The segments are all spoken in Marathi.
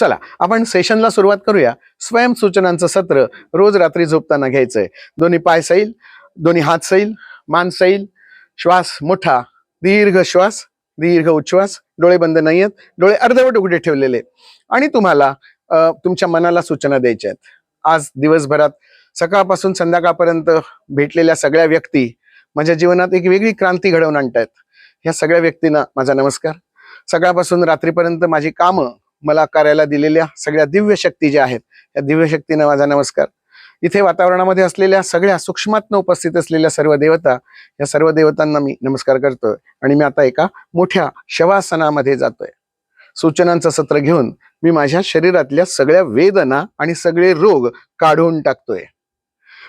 चला आपण सेशनला सुरुवात करूया. स्वयंसूचनांचं सत्र रोज रात्री झोपताना घ्यायचंय. दोन्ही पाय सैल दोन्ही हात सैल मान सैल श्वास मोठा दीर्घ श्वास दीर्घ उच्छ्वास डोळे बंद नाही आहेत डोळे अर्धवट उघडे ठेवलेले आणि तुम्हाला तुमच्या मनाला सूचना द्यायच्या आहेत. आज दिवसभरात सकाळपासून संध्याकाळपर्यंत भेटलेल्या सगळ्या व्यक्ती माझ्या जीवनात एक वेगळी क्रांती घडवून आणतायत. ह्या सगळ्या व्यक्तींना माझा नमस्कार. सकाळपासून रात्रीपर्यंत माझी कामं मला करायला दिलेल्या सगळ्या दिव्य शक्ती ज्या आहेत त्या दिव्य शक्तीनं माझा नमस्कार. इथे वातावरणामध्ये असलेल्या सगळ्या सूक्ष्मातनं उपस्थित असलेल्या सर्व देवता या सर्व देवतांना मी नमस्कार करतोय आणि मी आता एका मोठ्या शवासनामध्ये जातोय. सूचनांचं सत्र घेऊन मी माझ्या शरीरातल्या सगळ्या वेदना आणि सगळे रोग काढून टाकतोय.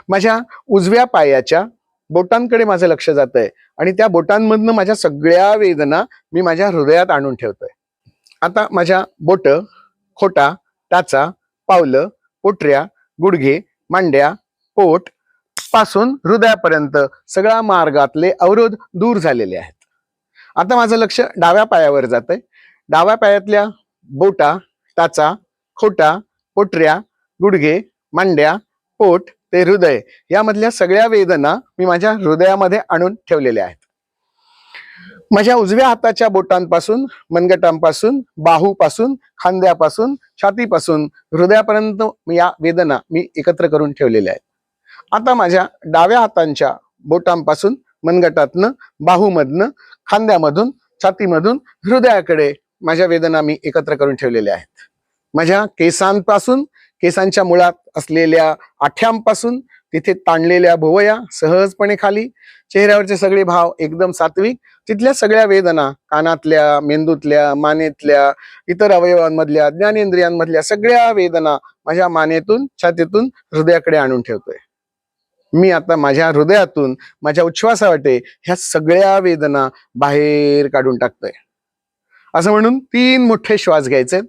माझ्या उजव्या पायाच्या बोटांकडे माझं लक्ष जात आहे आणि त्या बोटांमधनं माझ्या सगळ्या वेदना मी माझ्या हृदयात आणून ठेवतोय. आता माझ्या बोट खोटा टाचा पावलं पोटऱ्या गुडघे मांड्या पोटपासून हृदयापर्यंत सगळ्या मार्गातले अवरोध दूर झालेले आहेत. आता माझं लक्ष डाव्या पायावर जात आहे डाव्या पायातल्या बोटा टाचा खोटा पोटऱ्या गुडघे मांड्या पोट ते हृदय यामधल्या सगळ्या वेदना मी माझ्या हृदयामध्ये आणून ठेवलेल्या आहेत. माझ्या उजव्या हाताच्या बोटांपासून मनगटांपासून बाहूपासून खांद्यापासून छातीपासून हृदयापर्यंत या वेदना मी एकत्र करून ठेवलेल्या आहेत. आता माझ्या डाव्या हातांच्या बोटांपासून मनगटातनं बाहूमधनं खांद्यामधून छातीमधून हृदयाकडे माझ्या वेदना मी एकत्र करून ठेवलेल्या आहेत. माझ्या केसांपासून केसांच्या मुळात असलेल्या आठ्यांपासून तिथे ताणलेल्या भुवया सहजपणे खाली. चेहऱ्यावरचे सगळे भाव एकदम सात्विक. तिथल्या सगळ्या वेदना कानातल्या मेंदूतल्या मानेतल्या इतर अवयवांमधल्या ज्ञानेंद्रियांमधल्या सगळ्या वेदना माझ्या मानेतून छातीतून हृदयाकडे आणून ठेवतोय. मी आता माझ्या हृदयातून माझ्या उच्छ्वासावाटे ह्या सगळ्या वेदना बाहेर काढून टाकतोय. असं म्हणून तीन मोठे श्वास घ्यायचे.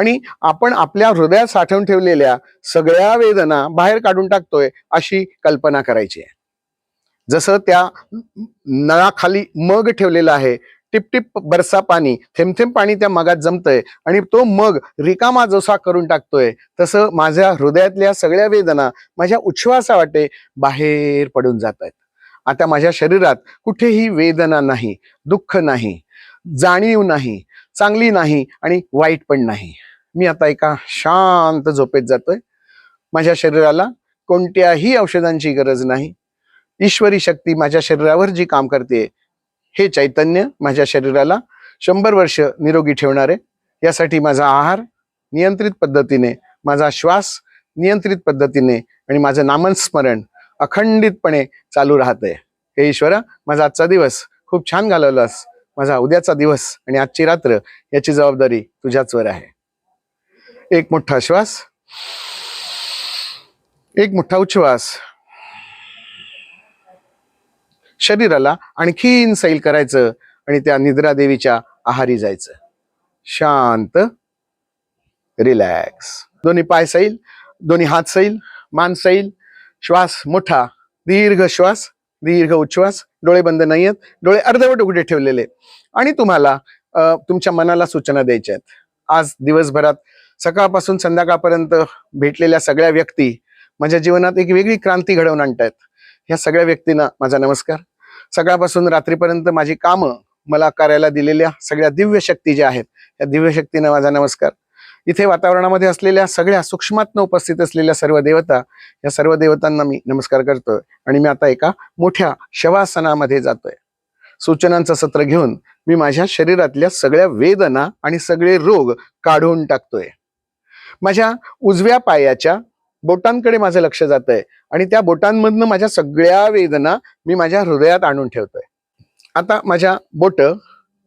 आणि आपण आपल्या हृदयात साठवून ठेवलेल्या सगळ्या वेदना बाहेर काढून टाकतोय अशी कल्पना करायची आहे. जसं त्या नळाखाली मग ठेवलेला आहे टिपटिप बरसा पाणी थेंब थेंब पाणी त्या मगात जमतंय आणि तो मग रिकामा जोसा करून टाकतोय तसं माझ्या हृदयातल्या सगळ्या वेदना माझ्या उच्छ्वासा वाटे बाहेर पडून जात आहेत आता माझ्या शरीरात कुठेही वेदना नाही दुःख नाही जाणीव नाही चांगली नाही आणि वाईट पण नाही. मी आता एका शांत झोपेत जातोय. माझ्या शरीराला कोणत्याही औषधांची गरज नाही. ईश्वरी शक्ती माझ्या शरीरावर जी काम करते हे चैतन्य माझ्या शरीराला शंभर वर्ष निरोगी ठेवणार. आहे यासाठी माझा आहार नियंत्रित पद्धतीने माझा श्वास नियंत्रित पद्धतीने आणि माझं नामस्मरण अखंडितपणे चालू राहतंय. हे ईश्वरा माझा आजचा दिवस खूप छान घालवलास. माझा उद्याचा दिवस आणि आजची रात्र याची जबाबदारी तुझ्याचवर आहे. एक मोठा श्वास. एक मोठा उच्छ्वास. शरीराला आणखीन सैल करायचं आणि त्या निद्रा देवीच्या आहारी जायचं. शांत. रिलॅक्स. दोन्ही पाय सैल दोन्ही हात सैल मान सैल. श्वास मोठा दीर्घ श्वास दीर्घ उच्छ्वास. डोळे बंद नाही आहेत डोळे अर्धवट उघडे ठेवलेले. आणि तुम्हाला तुमच्या मनाला सूचना द्यायच्या आहेत. आज दिवसभरात सकाळपासून संध्याकाळपर्यंत भेटलेल्या सगळ्या व्यक्ती माझ्या जीवनात एक वेगळी क्रांती घडवून आणतायत. ह्या सगळ्या व्यक्तींना माझा नमस्कार. सकाळपासून रात्रीपर्यंत माझी कामं मला करायला दिलेल्या सगळ्या दिव्य शक्ती ज्या आहेत त्या दिव्य शक्तीनं माझा नमस्कार. इथे वातावरणामध्ये असलेल्या सगळ्या सूक्ष्मातनं उपस्थित असलेल्या सर्व देवता या सर्व देवतांना मी नमस्कार करतोय आणि मी आता एका मोठ्या शवासनामध्ये जातोय. सूचनांचं सत्र घेऊन मी माझ्या शरीरातल्या सगळ्या वेदना आणि सगळे रोग काढून टाकतोय. माझ्या उजव्या पायाच्या बोटांकडे माझं लक्ष जात आहे आणि त्या बोटांमधनं माझ्या सगळ्या वेदना मी माझ्या हृदयात आणून ठेवतोय. आता माझ्या बोट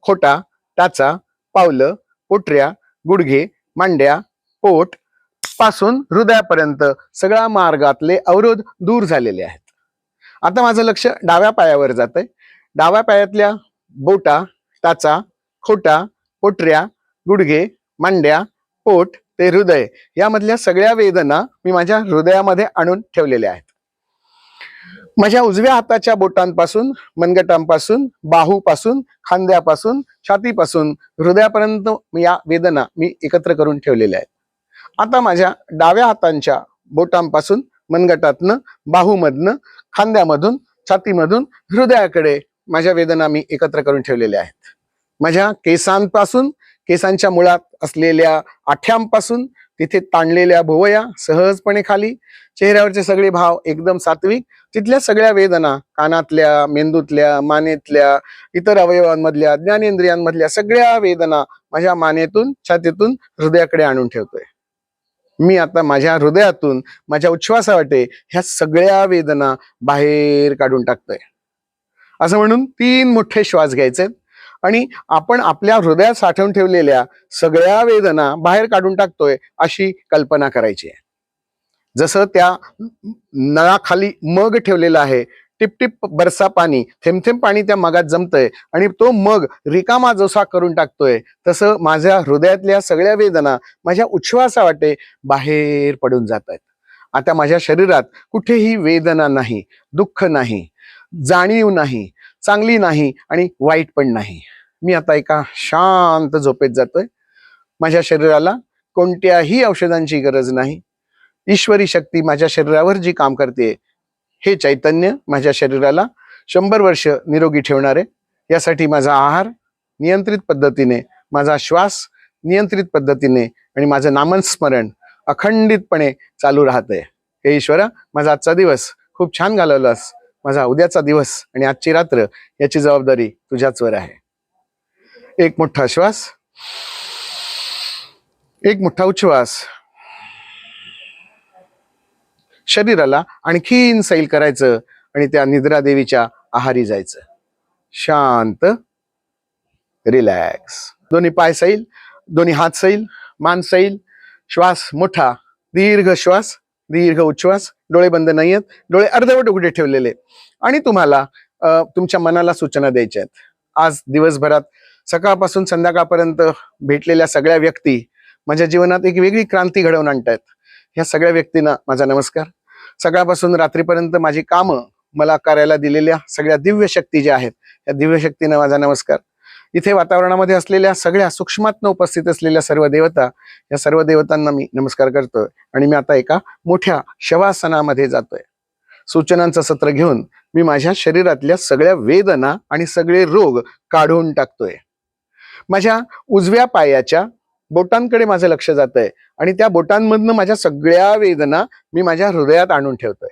खोटा टाचा पावलं पोटऱ्या गुडघे मांड्या पोटपासून हृदयापर्यंत सगळ्या मार्गातले अवरोध दूर झालेले आहेत. आता माझं लक्ष डाव्या पायावर जात आहे डाव्या पायातल्या बोटा टाचा खोटा पोटऱ्या गुडघे मांड्या पोट ते हृदय यामधल्या सगळ्या वेदना मी माझ्या हृदयामध्ये आणून ठेवलेल्या आहेत. माझ्या उजव्या हाताच्या बोटांपासून मनगटांपासून बाहूपासून खांद्यापासून छातीपासून हृदयापर्यंत या वेदना मी एकत्र करून ठेवलेल्या आहेत. आता माझ्या डाव्या हातांच्या बोटांपासून मनगटातनं बाहूमधनं खांद्यामधून छातीमधून हृदयाकडे माझ्या वेदना मी एकत्र करून ठेवलेल्या आहेत. माझ्या केसांपासून केसांच्या मुळात असलेल्या आठ्यांपासून तिथे ताणलेल्या भुवया सहजपणे खाली. चेहऱ्यावरचे सगळे भाव एकदम सात्विक. तिथल्या सगळ्या वेदना कानातल्या मेंदूतल्या मानेतल्या इतर अवयवांमधल्या ज्ञानेंद्रियांमधल्या सगळ्या वेदना माझ्या मानेतून छातीतून हृदयाकडे आणून ठेवतोय. मी आता माझ्या हृदयातून माझ्या उच्छ्वासा वाटे ह्या सगळ्या वेदना बाहेर काढून टाकतोय. असं म्हणून तीन मोठे श्वास घ्यायचे. आणि आपण आपल्या हृदयात साठवून ठेवलेल्या सगळ्या वेदना बाहेर काढून टाकतोय अशी कल्पना करायची आहे. जसं त्या नळाखाली मग ठेवलेला आहे टिपटिप बरसा पाणी थेंब थेंब पाणी त्या मगात जमतंय आणि तो मग रिकामा जोसा करून टाकतोय तसं माझ्या हृदयातल्या सगळ्या वेदना माझ्या उच्छ्वासा वाटे बाहेर पडून जात आहेत आता माझ्या शरीरात कुठेही वेदना नाही दुःख नाही जाणीव नाही चांगली नाही आणि वाईट पण नाही. मी आता एका शांत झोपेत जातोय. माझ्या शरीराला कोणत्याही औषधांची गरज नाही. ईश्वरी शक्ती माझ्या शरीरावर जी काम करते हे चैतन्य माझ्या शरीराला शंभर वर्ष निरोगी ठेवणार. आहे यासाठी माझा आहार नियंत्रित पद्धतीने माझा श्वास नियंत्रित पद्धतीने आणि माझं नामस्मरण अखंडितपणे चालू राहतंय. हे ईश्वरा माझा आजचा दिवस खूप छान घालवलास. माझा उद्याचा दिवस आणि आजची रात्र याची जबाबदारी तुझ्याचवर आहे. एक मोठा श्वास एक मोठा उच्छ्वास. शरीराला आणखीन सैल करायचं आणि त्या निद्रा देवीच्या आहारी जायचं. शांत रिलॅक्स. दोन्ही पाय सैल दोन्ही हात सैल मान सैल श्वास मोठा दीर्घ श्वास. दीर्घ उच्छ्वास डोळे बंद नाहीयेत डोळे अर्धवट उघडे ठेवलेले आणि तुम्हाला तुमच्या मनाला सूचना द्यायच्या आहेत. आज दिवसभरात सकाळपासून संध्याकाळपर्यंत भेटलेल्या सगळ्या व्यक्ती माझ्या जीवनात एक वेगळी क्रांती घडवून आणतायत. ह्या सगळ्या व्यक्तींना माझा नमस्कार. सकाळपासून रात्रीपर्यंत माझी कामं मला करायला दिलेल्या सगळ्या दिव्य शक्ती ज्या आहेत त्या दिव्य शक्तीनं माझा नमस्कार. इथे वातावरणामध्ये असलेल्या सगळ्या सूक्ष्मातनं उपस्थित असलेल्या सर्व देवता या सर्व देवतांना मी नमस्कार करतोय आणि मी आता एका मोठ्या शवासनामध्ये जातोय. सूचनांचं सत्र घेऊन मी माझ्या शरीरातल्या सगळ्या वेदना आणि सगळे रोग काढून टाकतोय. माझ्या उजव्या पायाच्या बोटांकडे माझं लक्ष जात आहे आणि त्या बोटांमधनं माझ्या सगळ्या वेदना मी माझ्या हृदयात आणून ठेवतोय.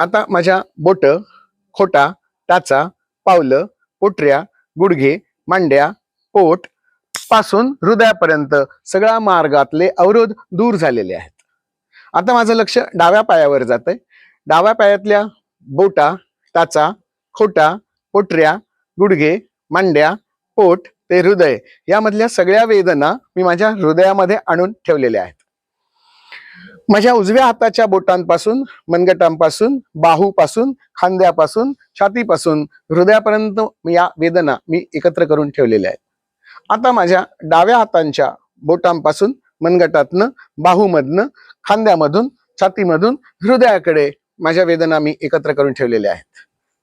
आता माझ्या बोट खोटा टाचा पावलं पोटऱ्या गुडघे मांड्या पोटपासून हृदयापर्यंत सगळ्या मार्गातले अवरोध दूर झालेले आहेत. आता माझं लक्ष डाव्या पायावर जात आहे डाव्या पायातल्या बोटा टाचा खोटा पोटऱ्या गुडघे मांड्या पोट ते हृदय यामधल्या सगळ्या वेदना मी माझ्या हृदयामध्ये आणून ठेवलेल्या आहेत. माझ्या उजव्या हाताच्या बोटांपासून मनगटांपासून बाहूपासून खांद्यापासून छातीपासून हृदयापर्यंत या वेदना मी एकत्र करून ठेवलेल्या आहेत. आता माझ्या डाव्या हातांच्या बोटांपासून मनगटातनं बाहूमधनं खांद्यामधून छातीमधून हृदयाकडे माझ्या वेदना मी एकत्र करून ठेवलेल्या आहेत.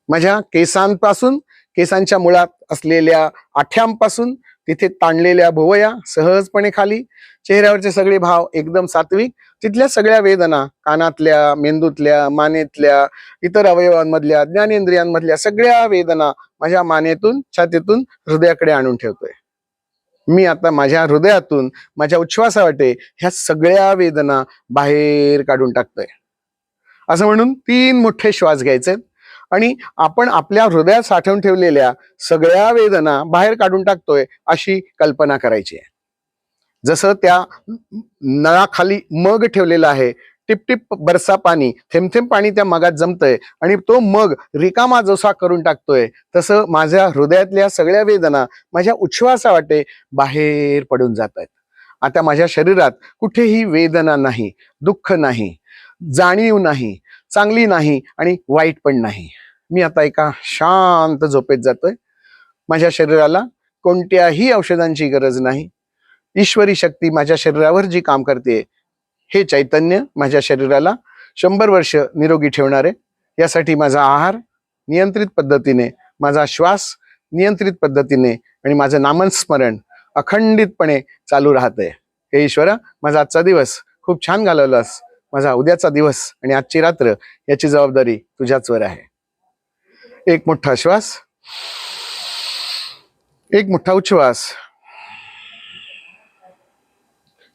माझ्या केसांपासून केसांच्या मुळात असलेल्या आठ्यांपासून तिथे ताणलेल्या भुवया सहजपणे खाली. चेहऱ्यावरचे सगळे भाव एकदम सात्विक. तिथल्या सगळ्या वेदना कानातल्या मेंदूतल्या मानेतल्या इतर अवयवांमधल्या ज्ञानेंद्रियांमधल्या सगळ्या वेदना माझ्या मानेतून छातीतून हृदयाकडे आणून ठेवतोय. मी आता माझ्या हृदयातून माझ्या उच्छ्वासावाटे ह्या सगळ्या वेदना बाहेर काढून टाकतोय. असं म्हणून तीन मोठे श्वास घ्यायचे. आणि आपण आपल्या हृदयात साठवून ठेवलेल्या सगळ्या वेदना बाहेर काढून टाकतोय अशी कल्पना करायची आहे. जसं त्या नळाखाली मग ठेवलेला आहे टिपटिप बरसा पाणी थेंब थेंब पाणी त्या मगात जमतंय आणि तो मग रिकामा जोसा करून टाकतोय तसं माझ्या हृदयातल्या सगळ्या वेदना माझ्या उच्छ्वासा वाटे बाहेर पडून जात आहेत आता माझ्या शरीरात कुठेही वेदना नाही दुःख नाही जाणीव नाही चांगली नाही आणि वाईट पण नाही. मी आता एका शांत झोपेत जातोय. माझ्या शरीराला कोणत्याही औषधांची गरज नाही. ईश्वरी शक्ती माझ्या शरीरावर जी काम करते हे चैतन्य माझ्या शरीराला शंभर वर्ष निरोगी ठेवणार. आहे यासाठी माझा आहार नियंत्रित पद्धतीने माझा श्वास नियंत्रित पद्धतीने आणि माझं नामस्मरण अखंडितपणे चालू राहतंय. हे ईश्वरा माझा आजचा दिवस खूप छान घालवलास. माझा उद्याचा दिवस आणि आजची रात्र याची जबाबदारी तुझ्याचवर आहे. एक मोठा श्वास एक मोठा उच्छ्वास.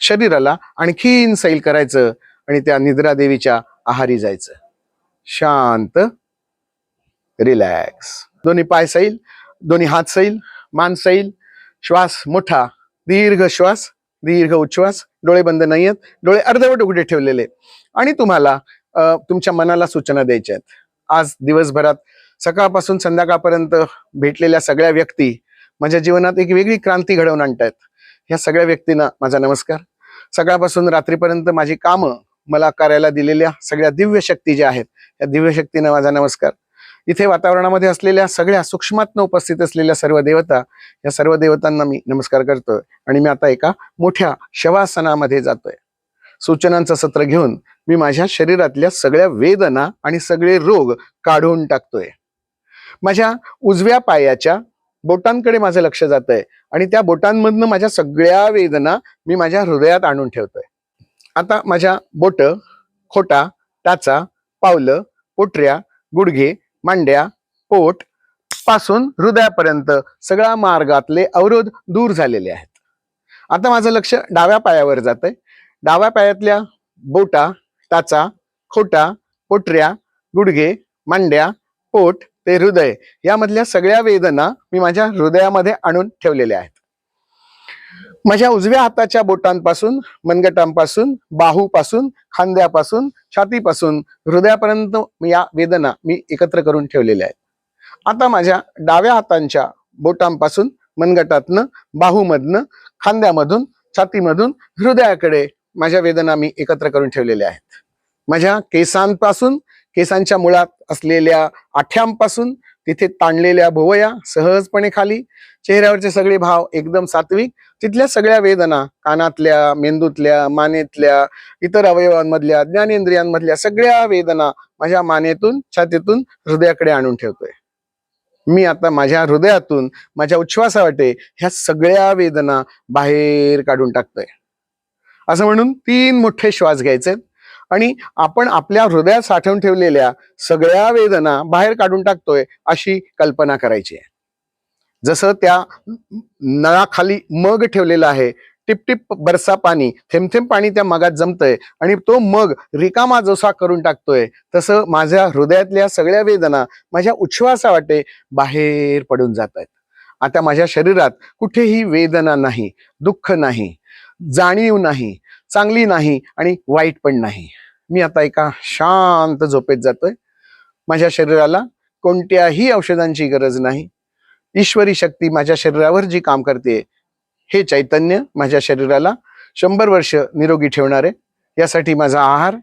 शरीराला आणखीन सैल करायचं आणि त्या निद्रा देवीच्या आहारी जायचं. शांत रिलॅक्स. दोन्ही पाय सैल दोन्ही हात सैल मान सैल. श्वास मोठा दीर्घ श्वास दीर्घ उच्छ्वास. डोळे बंद नाही आहेत डोळे अर्धवट उघडे ठेवलेले. आणि तुम्हाला तुमच्या मनाला सूचना द्यायच्या आहेत. आज दिवसभरात सकाळपासून संध्याकाळपर्यंत भेटलेल्या सगळ्या व्यक्ती माझ्या जीवनात एक वेगळी क्रांती घडवून आणतायत. ह्या सगळ्या व्यक्तींना माझा नमस्कार. सकाळपासून रात्रीपर्यंत माझी कामं मला करायला दिलेल्या सगळ्या दिव्य शक्ती ज्या आहेत त्या दिव्य शक्तींना माझा नमस्कार. इथे वातावरणामध्ये असलेल्या सगळ्या सूक्ष्मात्म उपस्थित असलेल्या सर्व देवता या सर्व देवतांना मी नमस्कार करतोय आणि मी आता एका मोठ्या शवासनामध्ये जातोय. सूचनांचं सत्र घेऊन मी माझ्या शरीरातल्या सगळ्या वेदना आणि सगळे रोग काढून टाकतोय. माझ्या उजव्या पायाच्या बोटांकडे माझं लक्ष जात आहे आणि त्या बोटांमधनं माझ्या सगळ्या वेदना मी माझ्या हृदयात आणून ठेवतोय. आता माझ्या बोट खोटा टाचा पावलं पोटऱ्या गुडघे मांड्या पोटपासून हृदयापर्यंत सगळ्या मार्गातले अवरोध दूर झालेले आहेत. आता माझं लक्ष डाव्या पायावर जात आहे डाव्या पायातल्या बोटा टाचा खोटा पोटऱ्या गुडघे मांड्या पोट ते हृदय यामधल्या सगळ्या वेदना मी माझ्या हृदयामध्ये आणून ठेवलेल्या आहेत. माझ्या उजव्या हाताच्या बोटांपासून मनगटांपासून बाहूपासून खांद्यापासून छातीपासून हृदयापर्यंत या वेदना मी एकत्र करून ठेवलेल्या आहेत. आता माझ्या डाव्या हातांच्या बोटांपासून मनगटातनं बाहूमधनं खांद्यामधून छातीमधून हृदयाकडे माझ्या वेदना मी एकत्र करून ठेवलेल्या आहेत. माझ्या केसांपासून केसांच्या मुळात असलेल्या आठ्यांपासून तिथे ताणलेल्या भोवया सहजपणे खाली. चेहऱ्यावरचे सगळे भाव एकदम सात्विक. तिथल्या सगळ्या वेदना कानातल्या मेंदूतल्या मानेतल्या इतर अवयवांमधल्या ज्ञानेंद्रियांमधल्या सगळ्या वेदना माझ्या मानेतून छातीतून हृदयाकडे आणून ठेवतोय. मी आता माझ्या हृदयातून माझ्या उच्छ्वासा वाटे ह्या सगळ्या वेदना बाहेर काढून टाकतोय. असं म्हणून तीन मोठे श्वास घ्यायचे. आणि आपण आपल्या हृदयात साठवून ठेवलेल्या सगळ्या वेदना बाहेर काढून टाकतोय अशी कल्पना करायची आहे. जसं त्या नळाखाली मग ठेवलेला आहे टिपटिप बरसा पाणी थेंब थेंब पाणी त्या मगात जमतंय आणि तो मग रिकामा जोसा करून टाकतोय तसं माझ्या हृदयातल्या सगळ्या वेदना माझ्या उच्छ्वासा वाटे बाहेर पडून जात आहेत आता माझ्या शरीरात कुठेही वेदना नाही दुःख नाही जाणीव नाही चांगली नाही आणि वाईट पण नाही. मी आता एका शांत झोपेत जातोय. माझ्या शरीराला कोणत्याही औषधांची गरज नाही. ईश्वरी शक्ती माझ्या शरीरावर जी काम करते हे चैतन्य माझ्या शरीराला शंभर वर्ष निरोगी ठेवणार. आहे यासाठी माझा आहार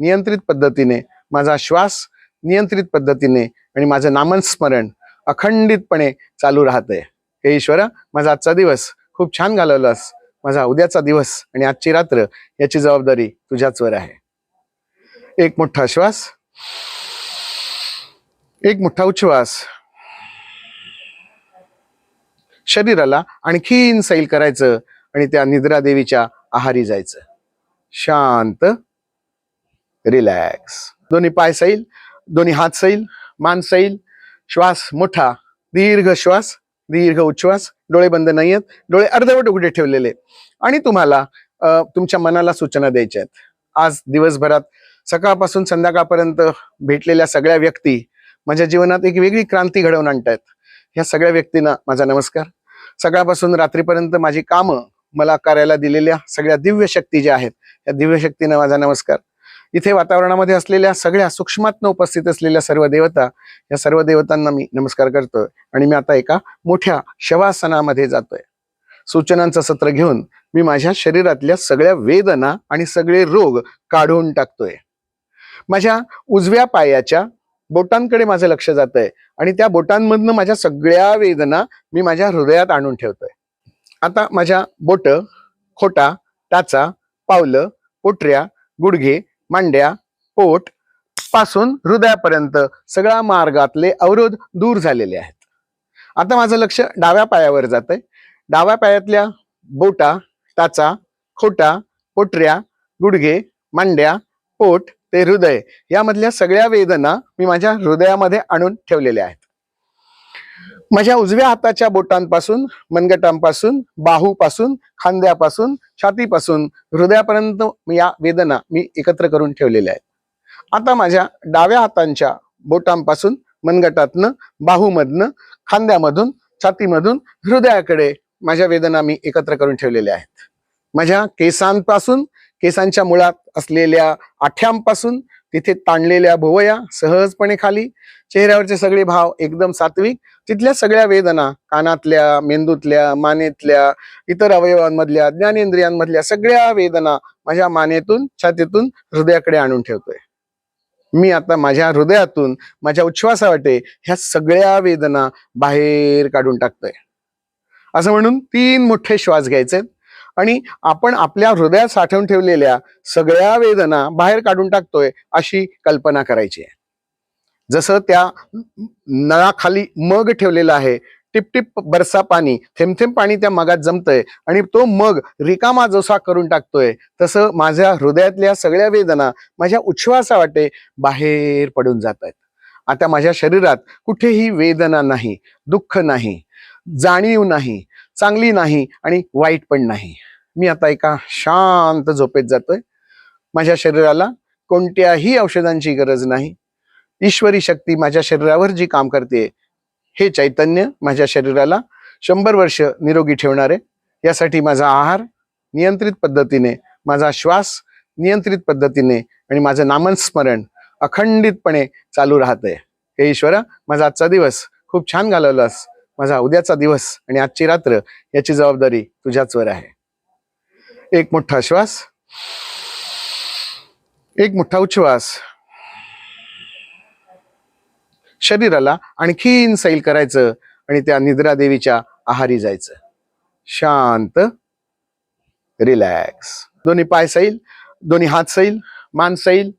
नियंत्रित पद्धतीने माझा श्वास नियंत्रित पद्धतीने आणि माझं नामस्मरण अखंडितपणे चालू राहतंय. हे ईश्वरा माझा आजचा दिवस. खूप छान घालवलास. माझा उद्याचा दिवस आणि आजची रात्र याची जबाबदारी तुझ्याचवर आहे. एक मोठा श्वास एक मोठा उच्छ्वास. शरीराला आणखीन सैल करायचं आणि त्या निद्रा देवीच्या आहारी जायचं. शांत रिलॅक्स. दोन्ही पाय सैल दोन्ही हात सैल मान सैल श्वास मोठा दीर्घ श्वास. दीर्घ उच्छ्वास डोळे बंद नाही आहेत डोळे अर्धवट उघडे ठेवलेले आणि तुम्हाला तुमच्या मनाला सूचना द्यायच्या आहेत. आज दिवसभरात सकाळपासून संध्याकाळपर्यंत भेटलेल्या सगळ्या व्यक्ती माझ्या जीवनात एक वेगळी क्रांती घडवून आणतायत. ह्या सगळ्या व्यक्तींना माझा नमस्कार. सकाळपासून रात्रीपर्यंत माझी कामं मला करायला दिलेल्या सगळ्या दिव्य शक्ती ज्या आहेत त्या दिव्य शक्तींना माझा नमस्कार. इथे वातावरणामध्ये असलेल्या सगळ्या सूक्ष्मातनं उपस्थित असलेल्या सर्व देवता या सर्व देवतांना मी नमस्कार करतोय आणि मी आता एका मोठ्या शवासनामध्ये जातोय. सूचनांचं सत्र घेऊन मी माझ्या शरीरातल्या सगळ्या वेदना आणि सगळे रोग काढून टाकतोय. माझ्या उजव्या पायाच्या बोटांकडे माझं लक्ष जात आहे आणि त्या बोटांमधनं माझ्या सगळ्या वेदना मी माझ्या हृदयात आणून ठेवतोय. आता माझ्या बोट खोटा टाचा पावलं पोटऱ्या गुडघे मांड्या पोटपासून हृदयापर्यंत सगळ्या मार्गातले अवरोध दूर झालेले आहेत. आता माझं लक्ष डाव्या पायावर जात आहे डाव्या पायातल्या बोटा टाचा खोटा पोटऱ्या गुडघे मांड्या पोट ते हृदय यामधल्या सगळ्या वेदना मी माझ्या हृदयामध्ये आणून ठेवलेल्या आहेत. माझ्या उजव्या हाताच्या बोटांपासून मनगटांपासून बाहूपासून खांद्यापासून छातीपासून हृदयापर्यंत या वेदना मी एकत्र करून ठेवलेल्या आहेत. आता माझ्या डाव्या हातांच्या बोटांपासून मनगटातनं बाहूमधनं खांद्यामधून छातीमधून हृदयाकडे माझ्या वेदना मी एकत्र करून ठेवलेल्या आहेत. माझ्या केसांपासून केसांच्या मुळात असलेल्या आठ्यांपासून तिथे ताणलेल्या भुवया सहजपणे खाली. चेहऱ्यावरचे सगळे भाव एकदम सात्विक. तिथल्या सगळ्या वेदना कानातल्या मेंदूतल्या मानेतल्या इतर अवयवांमधल्या ज्ञानेंद्रियांमधल्या सगळ्या वेदना माझ्या मानेतून छातीतून हृदयाकडे आणून ठेवतोय. मी आता माझ्या हृदयातून माझ्या उच्छ्वासावाटे ह्या सगळ्या वेदना बाहेर काढून टाकतोय. असं म्हणून तीन मोठे श्वास घ्यायचे. आणि आपण आपल्या हृदयात साठवून ठेवलेल्या सगळ्या वेदना बाहेर काढून टाकतोय अशी कल्पना करायची आहे. जसं त्या नळाखाली मग ठेवलेला आहे टिपटिप बरसा पाणी थेंब थेंब पाणी त्या मगात जमतंय आणि तो मग रिकामा जोसा करून टाकतोय तसं माझ्या हृदयातल्या सगळ्या वेदना माझ्या उच्छ्वासा वाटे बाहेर पडून जात आहेत आता माझ्या शरीरात कुठेही वेदना नाही दुःख नाही जाणीव नाही चांगली नाही आणि वाईट पण नाही. मी आता एका शांत झोपेत जातोय. माझ्या शरीराला कोणत्याही औषधांची गरज नाही. ईश्वरी शक्ती माझ्या शरीरावर जी काम करते हे चैतन्य माझ्या शरीराला शंभर वर्ष निरोगी ठेवणार. आहे यासाठी माझा आहार नियंत्रित पद्धतीने माझा श्वास नियंत्रित पद्धतीने आणि माझं नामस्मरण अखंडितपणे चालू राहतंय. हे ईश्वरा माझा आजचा दिवस खूप छान घालवलास. माझा उद्याचा दिवस आणि आजची रात्र याची जबाबदारी तुझ्याचवर आहे. एक मोठा श्वास एक मोठा उच्छ्वास. शरीराला आणखीन सैल करायचं आणि त्या निद्रा देवीच्या आहारी जायचं. शांत रिलॅक्स. दोन्ही पाय सैल दोन्ही हात सैल मान सैल.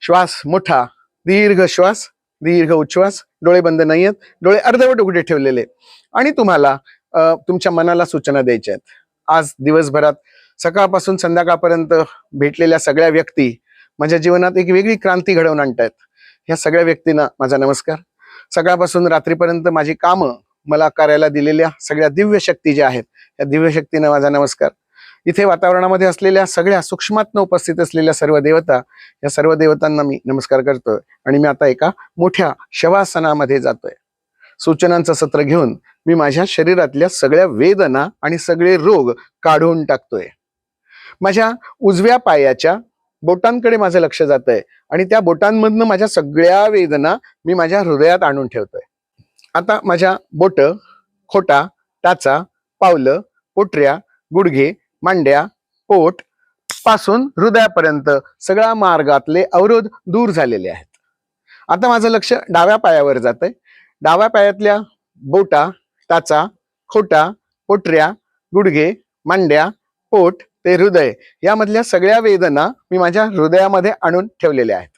श्वास मोठा दीर्घ श्वास दीर्घ उच्छ्वास. डोळे बंद नाही आहेत डोळे अर्धवट उघडे ठेवलेले. आणि तुम्हाला तुमच्या मनाला सूचना द्यायच्या आहेत. आज दिवसभरात सकाळपासून संध्याकाळपर्यंत भेटलेल्या सगळ्या व्यक्ती माझ्या जीवनात एक वेगळी क्रांती घडवून आणतायत. ह्या सगळ्या व्यक्तींना माझा नमस्कार. सकाळपासून रात्रीपर्यंत माझी कामं मला करायला दिलेल्या सगळ्या दिव्य शक्ती ज्या आहेत त्या दिव्य शक्तींना माझा नमस्कार. इथे वातावरणामध्ये असलेल्या सगळ्या सूक्ष्मात्म उपस्थित असलेल्या सर्व देवता या सर्व देवतांना मी नमस्कार करतोय आणि मी आता एका मोठ्या शवासनामध्ये जातोय. सूचनांचं सत्र घेऊन मी माझ्या शरीरातल्या सगळ्या वेदना आणि सगळे रोग काढून टाकतोय. माझ्या उजव्या पायाच्या बोटांकडे माझं लक्ष जात आहे आणि त्या बोटांमधनं माझ्या सगळ्या वेदना मी माझ्या हृदयात आणून ठेवतोय. आता माझ्या बोट खोटा टाचा पावलं पोटऱ्या गुडघे मांड्या पोटपासून हृदयापर्यंत सगळ्या मार्गातले अवरोध दूर झालेले आहेत. आता माझं लक्ष डाव्या पायावर जात आहे डाव्या पायातल्या बोटा टाचा खोटा पोटऱ्या गुडघे मांड्या पोट ते हृदय यामधल्या सगळ्या वेदना मी माझ्या हृदयामध्ये आणून ठेवलेल्या आहेत.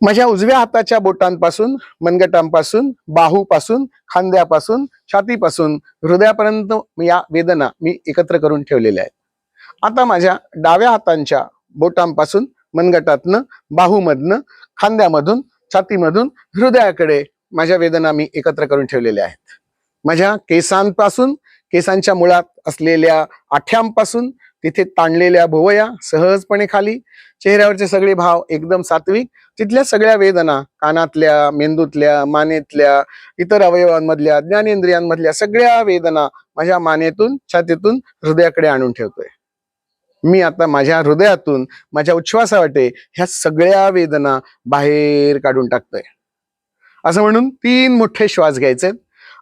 माझ्या उजव्या हाताच्या बोटांपासून मनगटांपासून बाहूपासून खांद्यापासून छातीपासून हृदयापर्यंत या वेदना मी एकत्र करून ठेवलेल्या आहेत. आता माझ्या डाव्या हातांच्या बोटांपासून मनगटातनं बाहूमधनं खांद्यामधून छातीमधून हृदयाकडे माझ्या वेदना मी एकत्र करून ठेवलेल्या आहेत. माझ्या केसांपासून केसांच्या मुळात असलेल्या आठ्यांपासून तिथे ताणलेल्या भुवया सहजपणे खाली. चेहऱ्यावरचे सगळे भाव एकदम सात्विक. तिथल्या सगळ्या वेदना कानातल्या मेंदूतल्या मानेतल्या इतर अवयवांमधल्या ज्ञानेंद्रियांमधल्या सगळ्या वेदना माझ्या मानेतून छातीतून हृदयाकडे आणून ठेवतोय. मी आता माझ्या हृदयातून माझ्या उच्छ्वासा वाटे ह्या सगळ्या वेदना बाहेर काढून टाकतोय. असं म्हणून तीन मोठे श्वास घ्यायचे.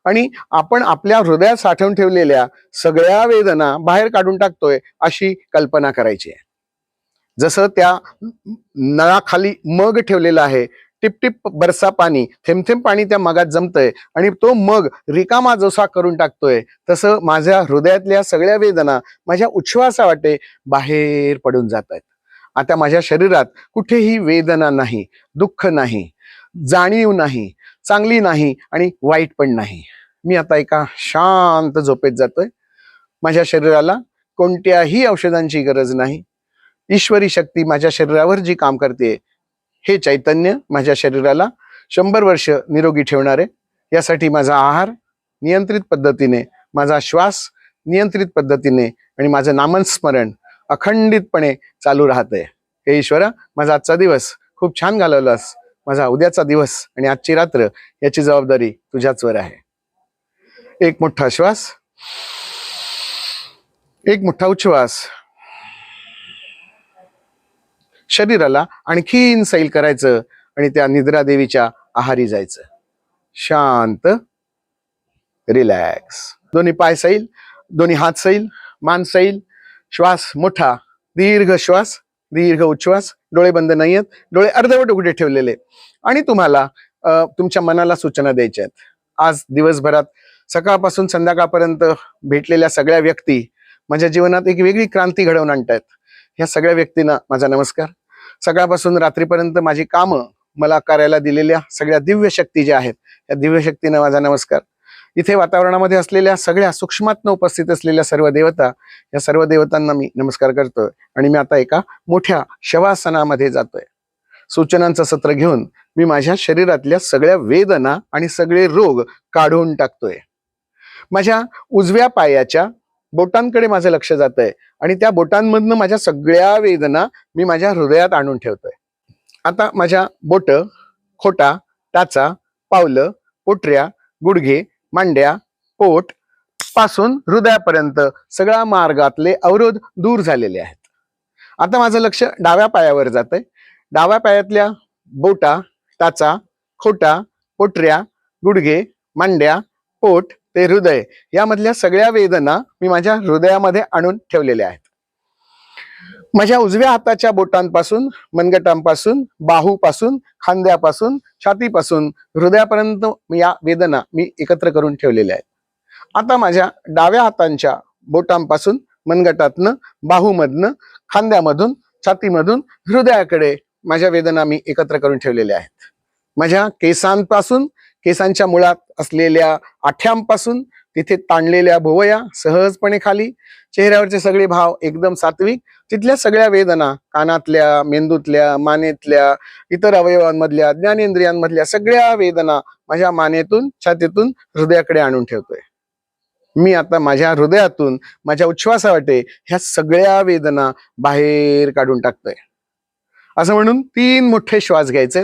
आणि आपण आपल्या हृदयात साठवून ठेवलेल्या सगळ्या वेदना बाहेर काढून टाकतोय अशी कल्पना करायची आहे. जसं त्या नळाखाली मग ठेवलेला आहे टिपटिप बरसा पाणी थेंबथेंब पाणी त्या मगात जमतंय आणि तो मग रिकामा जोसा करून टाकतोय तसं माझ्या हृदयातल्या सगळ्या वेदना माझ्या उच्छ्वासा वाटे बाहेर पडून जात आहेत आता माझ्या शरीरात कुठेही वेदना नाही दुःख नाही जाणीव नाही चांगली नाही आणि वाईट पण नाही. मी आता एका शांत झोपेत जातोय. माझ्या शरीराला कोणत्याही औषधांची गरज नाही. ईश्वरी शक्ती माझ्या शरीरावर जी काम करते हे चैतन्य माझ्या शरीराला शंभर वर्ष निरोगी ठेवणार. आहे यासाठी माझा आहार नियंत्रित पद्धतीने माझा श्वास नियंत्रित पद्धतीने आणि माझं नामस्मरण अखंडितपणे चालू राहतंय. हे ईश्वरा माझा आजचा दिवस खूप छान घालवलास. माझा उद्याचा दिवस आणि आजची रात्र याची जबाबदारी तुझ्याचवर आहे. एक मोठा श्वास. एक मोठा उच्छ्वास. शरीराला आणखीन सैल करायचं आणि त्या निद्रा देवीच्या आहारी जायचं. शांत रिलॅक्स. दोन्ही पाय सैल दोन्ही हात सैल मान सैल. श्वास मोठा दीर्घ श्वास दीर्घ उच्छ्वास. डोळे बंद नाही आहेत डोळे अर्धवट उघडे ठेवलेले. आणि तुम्हाला तुमच्या मनाला सूचना द्यायच्या आहेत. आज दिवसभरात सकाळपासून संध्याकाळपर्यंत भेटलेल्या सगळ्या व्यक्ती माझ्या जीवनात एक वेगळी क्रांती घडवून आणतायत. ह्या सगळ्या व्यक्तींना माझा नमस्कार. सकाळपासून रात्रीपर्यंत माझी कामं मला करायला दिलेल्या सगळ्या दिव्य शक्ती ज्या आहेत या दिव्य शक्तींना माझा नमस्कार. इथे वातावरणामध्ये असलेल्या सगळ्या सूक्ष्मात्म उपस्थित असलेल्या सर्व देवता या सर्व देवतांना मी नमस्कार करतोय आणि मी आता एका मोठ्या शवासनामध्ये जातोय. सूचनांचं सत्र घेऊन मी माझ्या शरीरातल्या सगळ्या वेदना आणि सगळे रोग काढून टाकतोय. माझ्या उजव्या पायाच्या बोटांकडे माझं लक्ष जात आहे आणि त्या बोटांमधनं माझ्या सगळ्या वेदना मी माझ्या हृदयात आणून ठेवतोय. आता माझ्या बोट खोटा टाचा पावलं पोटऱ्या गुडघे मांड्या पोटपासून हृदयापर्यंत सगळ्या मार्गातले अवरोध दूर झालेले आहेत. आता माझं लक्ष डाव्या पायावर जात आहे डाव्या पायातल्या बोटा टाचा खोटा पोटऱ्या गुडघे मांड्या पोट ते हृदय यामधल्या सगळ्या वेदना मी माझ्या हृदयामध्ये आणून ठेवलेल्या आहेत. माझ्या उजव्या हाताच्या बोटांपासून मनगटांपासून बाहूपासून खांद्यापासून छातीपासून हृदयापर्यंत या वेदना मी एकत्र करून ठेवलेल्या आहेत. आता माझ्या डाव्या हातांच्या बोटांपासून मनगटातनं बाहूमधनं खांद्यामधून छातीमधून हृदयाकडे माझ्या वेदना मी एकत्र करून ठेवलेल्या आहेत. माझ्या केसांपासून केसांच्या मुळात असलेल्या आठ्यांपासून तिथे ताणलेल्या भुवया सहजपणे खाली. चेहऱ्यावरचे सगळे भाव एकदम सात्विक. तिथल्या सगळ्या वेदना कानातल्या मेंदूतल्या मानेतल्या इतर अवयवांमधल्या ज्ञानेंद्रियांमधल्या सगळ्या वेदना माझ्या मानेतून छातीतून हृदयाकडे आणून ठेवतोय. मी आता माझ्या हृदयातून माझ्या उच्छ्वासा वाटे ह्या सगळ्या वेदना बाहेर काढून टाकतोय. असं म्हणून तीन मोठे श्वास घ्यायचे.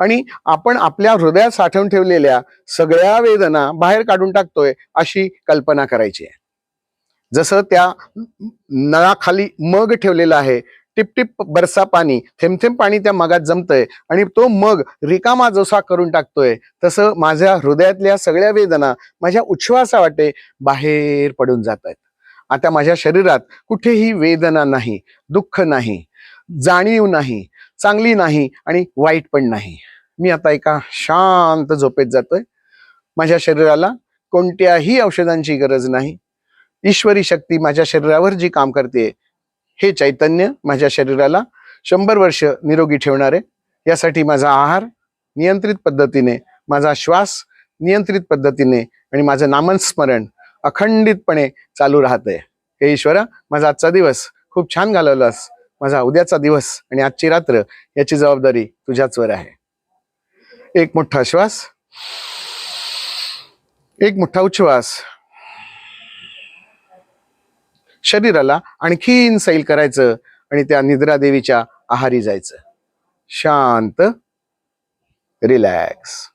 आणि आपण आपल्या हृदयात साठवून ठेवलेल्या सगळ्या वेदना बाहेर काढून टाकतोय अशी कल्पना करायची आहे. जसं त्या नळाखाली मग ठेवलेला आहे टिपटिप बरसा पाणी थेंब थेंब पाणी त्या मगात जमतंय आणि तो मग रिकामा जोसा करून टाकतोय तसं माझ्या हृदयातल्या सगळ्या वेदना माझ्या उच्छ्वासा वाटे बाहेर पडून जात आहेत आता माझ्या शरीरात कुठेही वेदना नाही दुःख नाही जाणीव नाही चांगली नाही आणि वाईट पण नाही. मी आता एका शांत झोपेत जातोय. माझ्या शरीराला कोणत्याही औषधांची गरज नाही. ईश्वरी शक्ती माझ्या शरीरावर जी काम करते हे चैतन्य माझ्या शरीराला शंभर वर्ष निरोगी ठेवणार आहे. यासाठी माझा आहार नियंत्रित पद्धतीने माझा श्वास नियंत्रित पद्धतीने आणि माझं नामस्मरण अखंडितपणे चालू राहतंय. हे ईश्वरा माझा आजचा दिवस खूप छान घालवलास. माझा उद्याचा दिवस आणि आजची रात्र याची जबाबदारी तुझ्याचवर आहे. एक मोठा श्वास एक मोठा उच्छ्वास. शरीराला आणखीन सैल करायचं आणि त्या निद्रा देवीच्या आहारी जायचं. शांत रिलॅक्स